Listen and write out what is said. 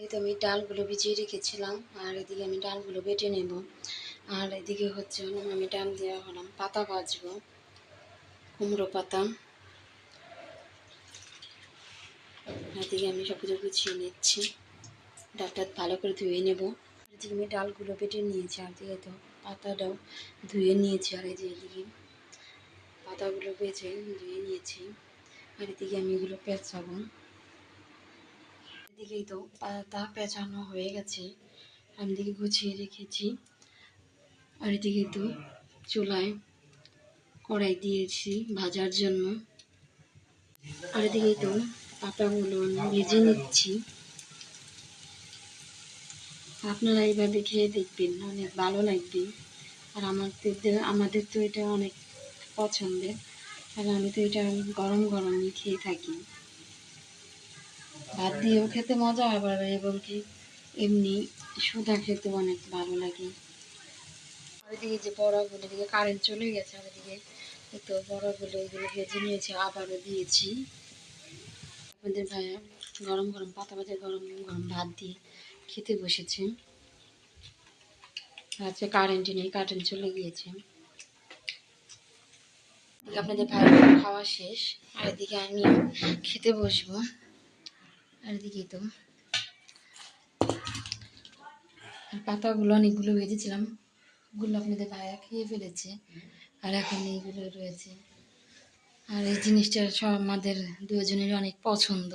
এই তো আমি ডালগুলো ভিজিয়ে রেখেছিলাম, আর এদিকে আমি ডালগুলো বেটে নেব। আর এদিকে হচ্ছে হলাম আমি ডাল দেওয়া হলাম পাতা ভাজবো, কুমড়ো পাতা। এদিকে আমি সব কিছু গুছিয়ে নিচ্ছি, ডালটা ভালো করে ধুয়ে নেব। এদিকে আমি ডালগুলো বেটে নিয়েছি, আর দিকে তো পাতাটাও ধুয়ে নিয়েছি, আর এই যে এদিকে পাতাগুলো বেছে ধুয়ে নিয়েছি। আর এদিকে আমি এগুলো পেঁচাবো। এদিকেই তো পাতা পেঁচানো হয়ে গেছে। আমি দিকে গুছিয়ে রেখেছি। আর এদিকে তো চুলায় কড়াই দিয়েছি ভাজার জন্য। আর এদিকে তো পাতাগুলো ভেজে নিচ্ছি। আপনারা এইভাবে খেয়ে দেখবেন, অনেক ভালো লাগবে। আর আমাদের আমাদের তো এটা অনেক পছন্দের। আর আমি তো এটা গরম গরমই খেয়ে থাকি। ভাত দিয়েও খেতে মজা আবার এবং কি, এমনি সুদা খেতে অনেক ভালো লাগে। এদিকে যে বড়াগুলো এদিকে কারেন্ট চলে গেছে, আর এদিকে তো বড়াগুলো এগুলো ভেজে নিয়েছি, আবারও দিয়েছি। আমাদের ভাইয়া গরম গরম, পাতা ভাজা গরম গরম ভাত দিয়ে খেতে বসেছে। আজকে কারেন্ট নেই কারেন্ট চলে গিয়েছে। আপনাদের ভাইয়ের খাওয়া শেষ, আর এদিকে আমি খেতে বসবো। আর এদিকে তো। আর পাতাগুলো অনেকগুলো ভেজেছিলাম ওগুলো আপনাদের ভাইয়া খেয়ে ফেলেছে। আর এখন এইগুলো রয়েছে। আর এই জিনিসটা সব আমাদের দুজনের অনেক পছন্দ।